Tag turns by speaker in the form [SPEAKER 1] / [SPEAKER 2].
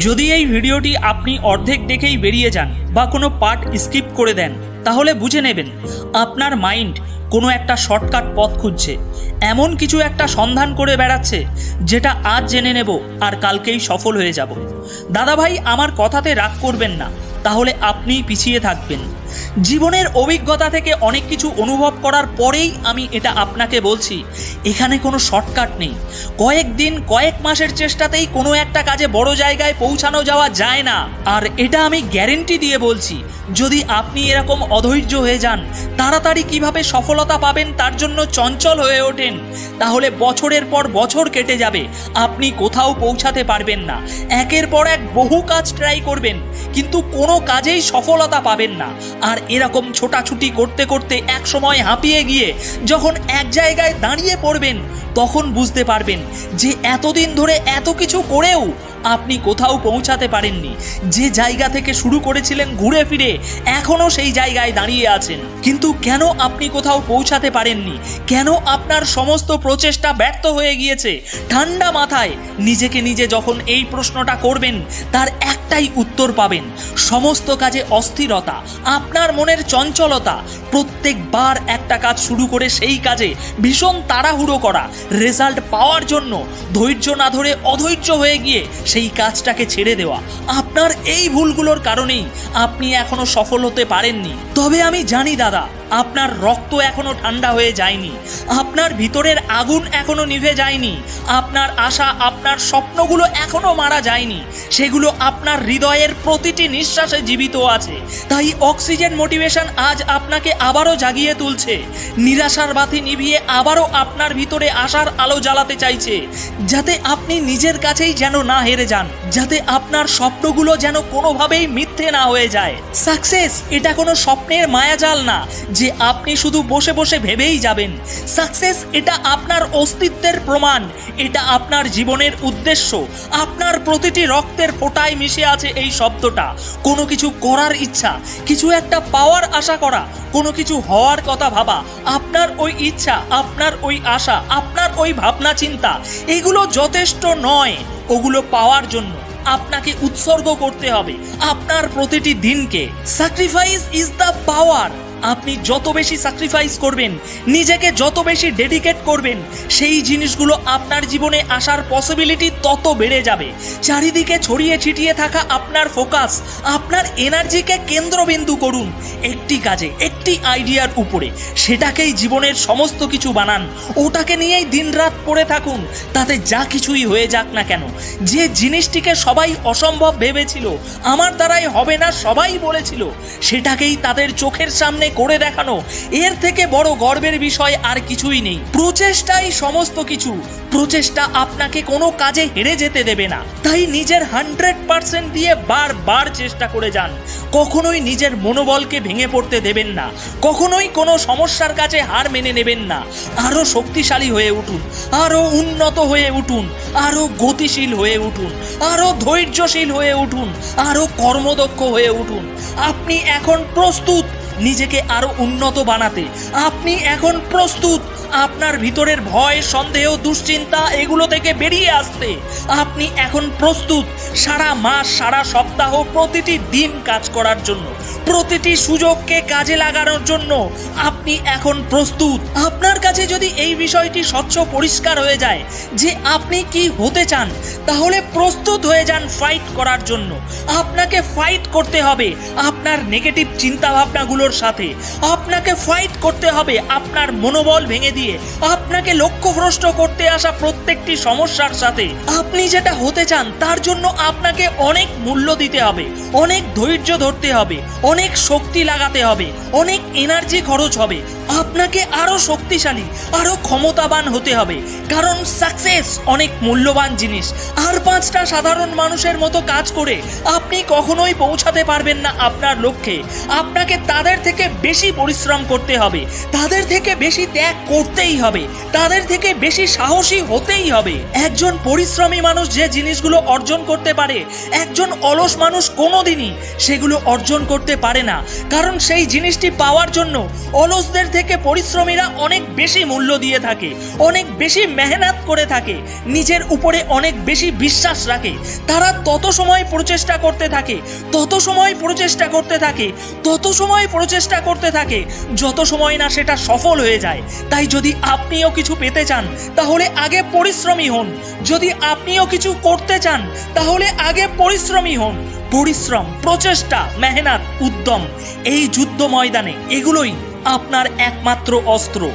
[SPEAKER 1] যদি এই ভিডিওটি আপনি অর্ধেক দেখেই বেরিয়ে যান বা কোনো পার্ট স্কিপ করে দেন, তাহলে বুঝে নেবেন আপনার মাইন্ড কোনো একটা শর্টকাট পথ খুঁজছে। এমন কিছু একটা সন্ধান করে বেড়াচ্ছে, যেটা আজ জেনে নেব আর কালকেই সফল হয়ে যাব। দাদাভাই, আমার কথাতে রাগ করবেন না। তাহলে আপনি পিছিয়ে থাকবেন। জীবনের অভিজ্ঞতা থেকে অনেক কিছু অনুভব করার পরেই আমি এটা আপনাকে বলছি, এখানে কোনো শর্টকাট নেই। কয়েকদিন কয়েক মাসের চেষ্টাতেই কোনো একটা কাজে বড় জায়গায় পৌঁছানো যাওয়া যায় না। আর এটা আমি গ্যারেন্টি দিয়ে বলছি, যদি আপনি এরকম অধৈর্য হয়ে যান, তাড়াতাড়ি কীভাবে সফলতা পাবেন তার জন্য চঞ্চল হয়ে ওঠেন, তাহলে বছরের পর বছর কেটে যাবে, আপনি কোথাও পৌঁছাতে পারবেন না। একের পর এক বহু কাজ ট্রাই করবেন, কিন্তু কোনো কাজেই সফলতা পাবেন না। আর এরকম ছোটাছুটি করতে করতে এক সময় হাঁপিয়ে গিয়ে যখন এক জায়গায় দাঁড়িয়ে পড়বেন, তখন বুঝতে পারবেন যে এতদিন ধরে এত কিছু করেও আপনি কোথাও পৌঁছাতে পারেননি। যে জায়গা থেকে শুরু করেছিলেন ঘুরে ফিরে, এখনও সেই জায়গায় দাঁড়িয়ে আছেন। কিন্তু কেন আপনি কোথাও পৌঁছাতে পারেননি? কেন আপনার সমস্ত প্রচেষ্টা ব্যর্থ হয়ে গিয়েছে? ঠান্ডা মাথায় নিজেকে নিজে যখন এই প্রশ্নটা করবেন, তার একটাই উত্তর পাবেন, সমস্ত কাজে অস্থিরতা, আপনার মনের চঞ্চলতা। প্রত্যেকবার একটা কাজ শুরু করে সেই কাজে ভীষণ তাড়াহুড়ো করা, রেজাল্ট পাওয়ার জন্য ধৈর্য না ধরে অধৈর্য হয়ে গিয়ে সেই কাজটাকে ছেড়ে দেওয়া। আপনার এই ভুলগুলোর কারণেই আপনি এখনও সফল হতে পারেননি। তবে আমি জানি দাদা আপনার রক্ত এখনও ঠান্ডা হয়ে যায়নি। আপনার ভিতরের আগুন এখনও নিভে যায়নি। আপনার আশা, আপনার স্বপ্নগুলো এখনও মারা যায়নি। সেগুলো আপনার হৃদয়ের প্রতিটি নিঃশ্বাসে জীবিত আছে। তাই অক্সিজেন মোটিভেশন আজ আপনাকে আবারও জাগিয়ে তুলছে। নিরাশার বাতি নিভিয়ে আবারও আপনার ভিতরে আশার আলো জ্বালাতে চাইছে। যাতে আপনি নিজের কাছেই যেন না হেরে যান। যাতে আপনার স্বপ্নগুলো যেন কোনোভাবেই মিথ্যে না হয়ে যায়। সাকসেস, এটা কোনো স্বপ্নের মায়াজাল না। যে আপনি শুধু বসে বসে ভেবেই যাবেন। সাকসেস এটা আপনার অস্তিত্বের প্রমাণ, এটা আপনার জীবনের উদ্দেশ্য। আপনার প্রতিটি রক্তের ফোঁটায় মিশে আছে এই শব্দটা। কোনো কিছু করার ইচ্ছা, কিছু একটা পাওয়ার আশা করা, কোনো কিছু হওয়ার কথা ভাবা, আপনার ওই ইচ্ছা, আপনার ওই আশা, আপনার ওই ভাবনা চিন্তা, এগুলো যথেষ্ট নয়। ওগুলো পাওয়ার জন্য আপনাকে উৎসর্গ করতে হবে। আপনার প্রতিটি দিনকে। স্যাক্রিফাইস ইজ দ্য পাওয়ার আপনি যত বেশি স্যাক্রিফাইস করবেন, নিজেকে যত বেশি ডেডিকেট করবেন, সেই জিনিসগুলো আপনার জীবনে আসার পসিবিলিটি তত বেড়ে যাবে। চারিদিকে ছড়িয়ে ছিটিয়ে থাকা আপনার ফোকাস আপনার এনার্জিকে কেন্দ্রবিন্দু করুন। একটি কাজে একটি আইডিয়ার উপরে। সেটাকেই জীবনের সমস্ত কিছু বানান। ওটাকে নিয়েই দিনরাত পড়ে থাকুন। তাতে যা কিছুই হয়ে যাক না কেন। যে জিনিসটিকে সবাই অসম্ভব ভেবেছিল, আমার দ্বারাই হবে না সবাই বলেছিল, সেটাকেই তাদের চোখের সামনে করে দেখানো। এর থেকে বড় গর্বের বিষয় আর কিছুই নেই। প্রচেষ্টাই সমস্ত কিছু। প্রচেষ্টা আপনাকে কোনো কাজে হেরে যেতে দেবে না। তাই নিজের হান্ড্রেড পার্সেন্ট দিয়ে বারবার চেষ্টা করে যান। কখনোই নিজের মনোবলকে ভেঙে পড়তে দেবেন না। কখনোই কোনো সমস্যার কাছে হার মেনে নেবেন না। আরও শক্তিশালী হয়ে উঠুন আরও উন্নত হয়ে উঠুন আরও গতিশীল হয়ে উঠুন আরও ধৈর্যশীল হয়ে উঠুন আরও কর্মদক্ষ হয়ে উঠুন। আপনি এখন প্রস্তুত নিজেকে আরও উন্নত বানাতে, আপনি এখন প্রস্তুত আপনার ভিতরের ভয়, সন্দেহ, দুশ্চিন্তা এগুলো থেকে বেরিয়ে আসতে। আপনি এখন প্রস্তুত সারা মাস, সারা সপ্তাহ প্রতিটি দিন কাজ করার জন্য, প্রতিটি সুযোগকে কাজে লাগানোর জন্য আপনি এখন প্রস্তুত। আপনার কাছে যদি এই বিষয়টি স্বচ্ছ পরিষ্কার হয়ে যায় যে আপনি কি হতে চান, তাহলে প্রস্তুত হয়ে যান ফাইট করার জন্য। আপনাকে ফাইট করতে হবে আপনার নেগেটিভ চিন্তাভাবনাগুলোর সাথে। আপনাকে ফাইট করতে হবে আপনার মনোবল ভেঙে দিয়ে আপনাকে লক্ষ্যভ্রষ্ট করতে আসা প্রত্যেকটি সমস্যার সাথে। আপনি যেটা হতে চান, তার জন্য আপনাকে অনেক মূল্য দিতে হবে, অনেক ধৈর্য ধরতে হবে, অনেক শক্তি লাগাতে হবে, অনেক এনার্জি খরচ হবে। আপনাকে আরও শক্তিশালী, আরও ক্ষমতাবান হতে হবে, কারণ সাকসেস অনেক মূল্যবান জিনিস। আর পাঁচটা সাধারণ মানুষের মতো কাজ করে আপনি কখনোই পৌঁছাতে পারবেন না আপনার লক্ষ্যে। আপনাকে তাদের থেকে বেশি পরিশ্রম করতে হবে, তাদের থেকে বেশি ত্যাগ করতে করতেই হবে। তাদের থেকে বেশি সাহসী হতেই হবে। একজন পরিশ্রমী মানুষ যে জিনিসগুলো অর্জন করতে পারে, একজন অলস মানুষ কোনোদিনই সেগুলো অর্জন করতে পারে না। কারণ সেই জিনিসটি পাওয়ার জন্য অলসদের থেকে পরিশ্রমীরা অনেক বেশি মূল্য দিয়ে থাকে, অনেক বেশি মেহনত করে থাকে, নিজের উপরে অনেক বেশি বিশ্বাস রাখে। তারা তত সময় প্রচেষ্টা করতে থাকে, তত সময় প্রচেষ্টা করতে থাকে, তত সময় প্রচেষ্টা করতে থাকে, যত সময় না সেটা সফল হয়ে যায়। তাই যদি আপনিও কিছু পেতে চান, তাহলে আগে পরিশ্রমী হন। যদি আপনিও কিছু করতে চান, তাহলে আগে পরিশ্রমী হন। পরিশ্রম, প্রচেষ্টা, মেহনত, উদ্যম, এই যুদ্ধ ময়দানে এগুলোই আপনার একমাত্র অস্ত্র।